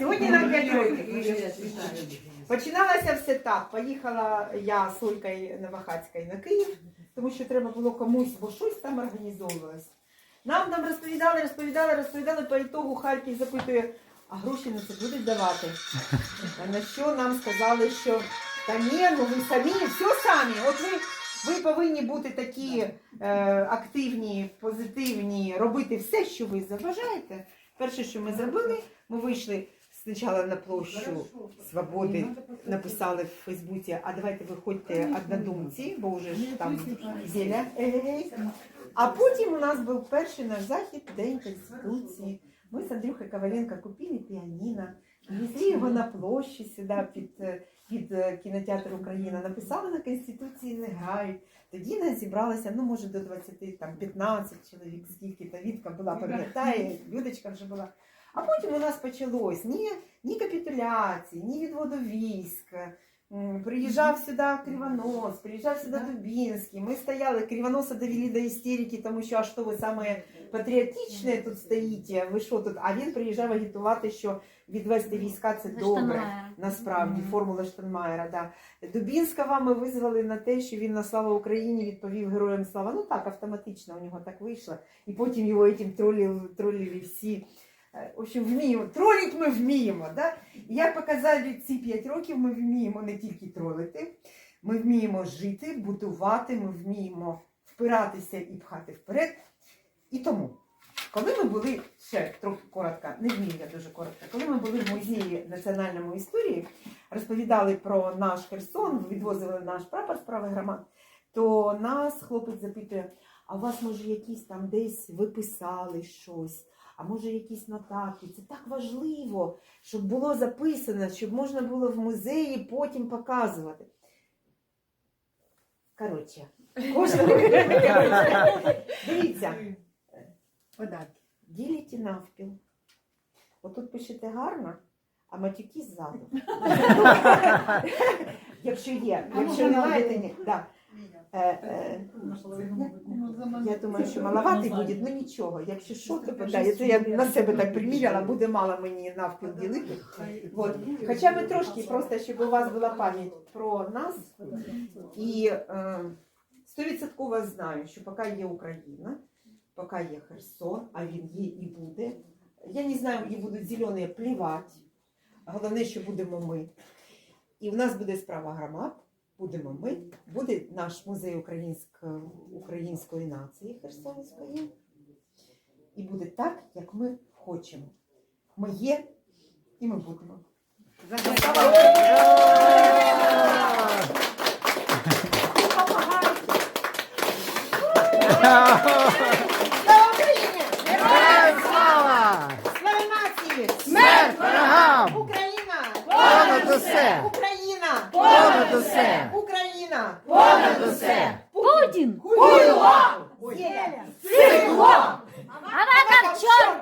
Сьогодні нам 5 років. Починалося все так. Поїхала я з Олькою Новохацькою на Київ, тому що треба було комусь, бо щось там організовувалось. Нам нам розповідали, розповідали, розповідали, по ітогу Харків запитує, а гроші на це будуть давати. А на що нам сказали, що та ні, ну ви самі, все самі. От ви, ви повинні бути такі е, активні, позитивні, робити все, що ви заважаєте. Перше, що ми зробили, ми вийшли спочатку на площу Свободи, написали в Фейсбуці, а давайте виходьте однодумці, бо вже ж там зеля. А потім у нас був перший наш захід День Конституції. Ми з Андрюхою Коваленко купили піаніно, везли його на площу сюди під, е, під е, кінотеатр Україна, написали на Конституції не грають. Тоді нас зібралося, ну може до 20, там 15 чоловік, скільки та Вітка була, пам'ятає, Людочка вже була. А потім у нас почалось ні, ні капітуляції, ні відводу військ. Приїжджав сюди Кривонос, приїжджав сюди Дубінський. Ми стояли, Кривоноса довели до істерики, тому що а що ви саме патріотичне тут стоїте, ви що тут? А він приїжджав агітувати, що відвести війська це добре. Насправді, формула Штанмаєра, да. Дубінського ми визвали на те, що він на слава Україні відповів героям слава. Ну так, автоматично у нього так вийшло. І потім його тролили, тролили всі. Е, В общем, вміємо. Тролить ми вміємо. Да? І як показали ці 5 років, ми вміємо не тільки тролити, ми вміємо жити, будувати, ми вміємо впиратися і пхати вперед. І тому, коли ми були ще трохи коротко, не вмію я дуже коротко, коли ми були в музеї національної історії, розповідали про наш Херсон, відвозили наш прапор справи громад, то нас хлопець запитує: а у вас може якісь там десь ви писали щось? А може якісь нотатки? Це так важливо, щоб було записано, щоб можна було в музеї потім показувати. Коротше, кожен дивіться, Податки. діліть навпіл. Отут пишете гарно, а матюки ззаду. Якщо є, якщо немає, то ні. Е, е, Я думаю, що маловатий буде, ну нічого. Якщо що, то питає. Це я на себе так приміряла, буде мало мені навпіл ділити. От. Хоча б трошки, просто щоб у вас була пам'ять про нас. І е, стовідсотково знаю, що поки є Україна, поки є Херсон, а він є і буде. Я не знаю, і будуть зелені плівати. Головне, що будемо ми. І в нас буде справа громад, будемо ми, буде наш музей української, української нації Херсонської. І буде так, як ми хочемо. Ми є і ми будемо. Слава Слава Україні! Героям слава! Слава нації! Смерть ворогам! Україна! Понад усе! Україна! Понад усе! Україна! Понад усе! Путін! Хуйло! Зеля! Сигло! А ви як чорт!